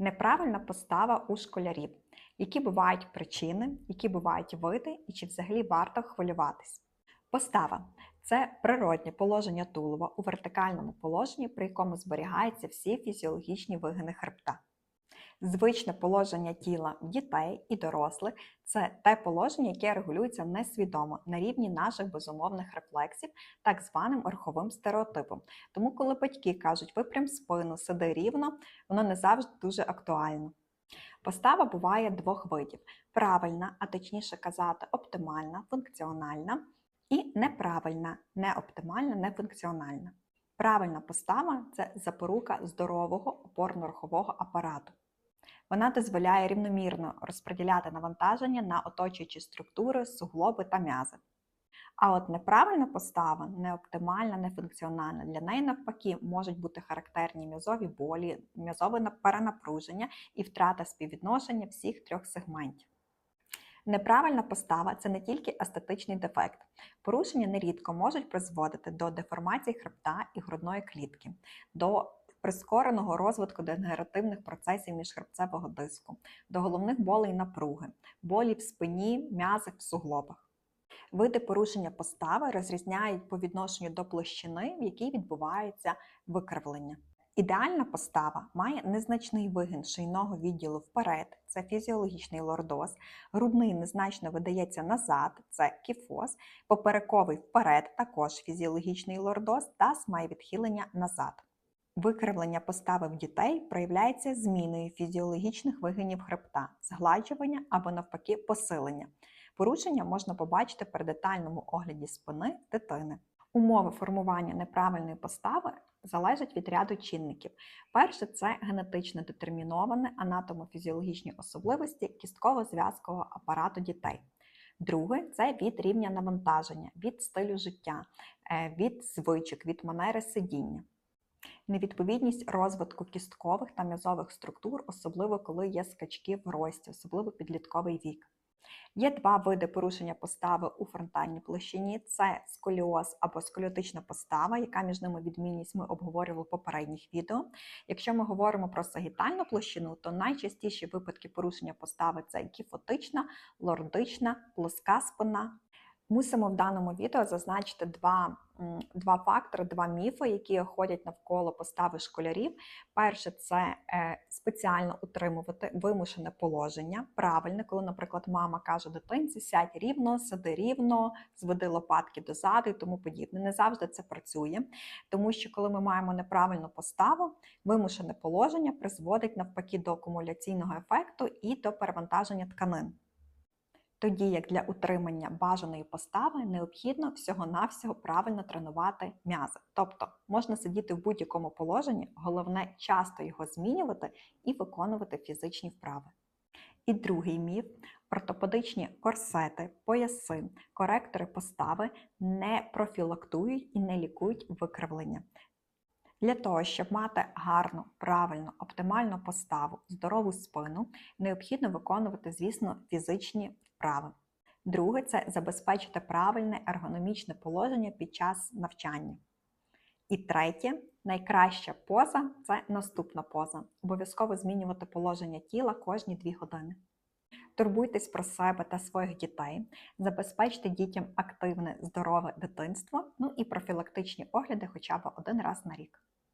Неправильна постава у школярів. Які бувають причини, які бувають види, і чи взагалі варто хвилюватись? Постава це природнє положення тулова у вертикальному положенні, при якому зберігаються всі фізіологічні вигини хребта. Звичне положення тіла дітей і дорослих це те положення, яке регулюється несвідомо на рівні наших безумовних рефлексів, так званим орховим стереотипом. Тому, коли батьки кажуть випрям спину, сиди рівно, воно не завжди дуже актуально. Постава буває двох видів: правильна, а точніше казати, оптимальна, функціональна, і неправильна, неоптимальна, нефункціональна. Правильна постава це запорука здорового опорно-рухового апарату. Вона дозволяє рівномірно розподіляти навантаження на оточуючі структури, суглоби та м'язи. А от неправильна постава, неоптимальна, нефункціональна, для неї навпаки можуть бути характерні м'язові болі, м'язове перенапруження і втрата співвідношення всіх трьох сегментів. Неправильна постава це не тільки естетичний дефект. Порушення нерідко можуть призводити до деформації хребта і грудної клітки, до прискореного розвитку дегенеративних процесів міжхребцевого диску, до головних болей напруги, болі в спині, м'язах, в суглобах. Види порушення постави розрізняють по відношенню до площини, в якій відбувається викривлення. Ідеальна постава має незначний вигин шийного відділу вперед, це фізіологічний лордоз, грудний незначно видається назад, це кіфоз, поперековий вперед, також фізіологічний лордоз, таз має відхилення назад. Викривлення постави в дітей проявляється зміною фізіологічних вигинів хребта, згладжування або навпаки посилення. Порушення можна побачити при детальному огляді спини дитини. Умови формування неправильної постави залежать від ряду чинників. Перше це генетично детерміноване анатомофізіологічні особливості кістково-зв'язкового апарату дітей. Друге це від рівня навантаження, від стилю життя, е, від звичок, від манери сидіння. Невідповідність розвитку кісткових та м'язових структур, особливо коли є скачки в рості, особливо підлітковий вік. Є два види порушення постави у фронтальній площині: це сколіоз або сколіотична постава, яка між ними відмінність ми обговорювали в попередніх відео. Якщо ми говоримо про сагітальну площину, то найчастіші випадки порушення постави це кіфотична, лордична, плоска спина. Мусимо в даному відео зазначити два два фактори, два міфи, які ходять навколо постави школярів. Перше це е, спеціально утримувати вимушене положення, правильне, коли, наприклад, мама каже дитинці, сядь рівно, сиди рівно, зведи лопатки дозаду і тому подібне. Не завжди це працює, тому що коли ми маємо неправильну поставу, вимушене положення призводить навпаки до акумуляційного ефекту і до перевантаження тканин. Тоді як для утримання бажаної постави необхідно всього-навсього правильно тренувати м'язи. Тобто можна сидіти в будь-якому положенні, головне часто його змінювати і виконувати фізичні вправи. І другий міф: ортопедичні корсети, пояси, коректори постави не профілактують і не лікують викривлення. Для того, щоб мати гарну, правильну, оптимальну поставу, здорову спину, необхідно виконувати, звісно, фізичні вправи. Друге це забезпечити правильне ергономічне положення під час навчання. І третє, найкраща поза це наступна поза. Обов'язково змінювати положення тіла кожні 2 години. Турбуйтесь про себе та своїх дітей, забезпечте дітям активне, здорове дитинство, ну і профілактичні огляди хоча б один раз на рік.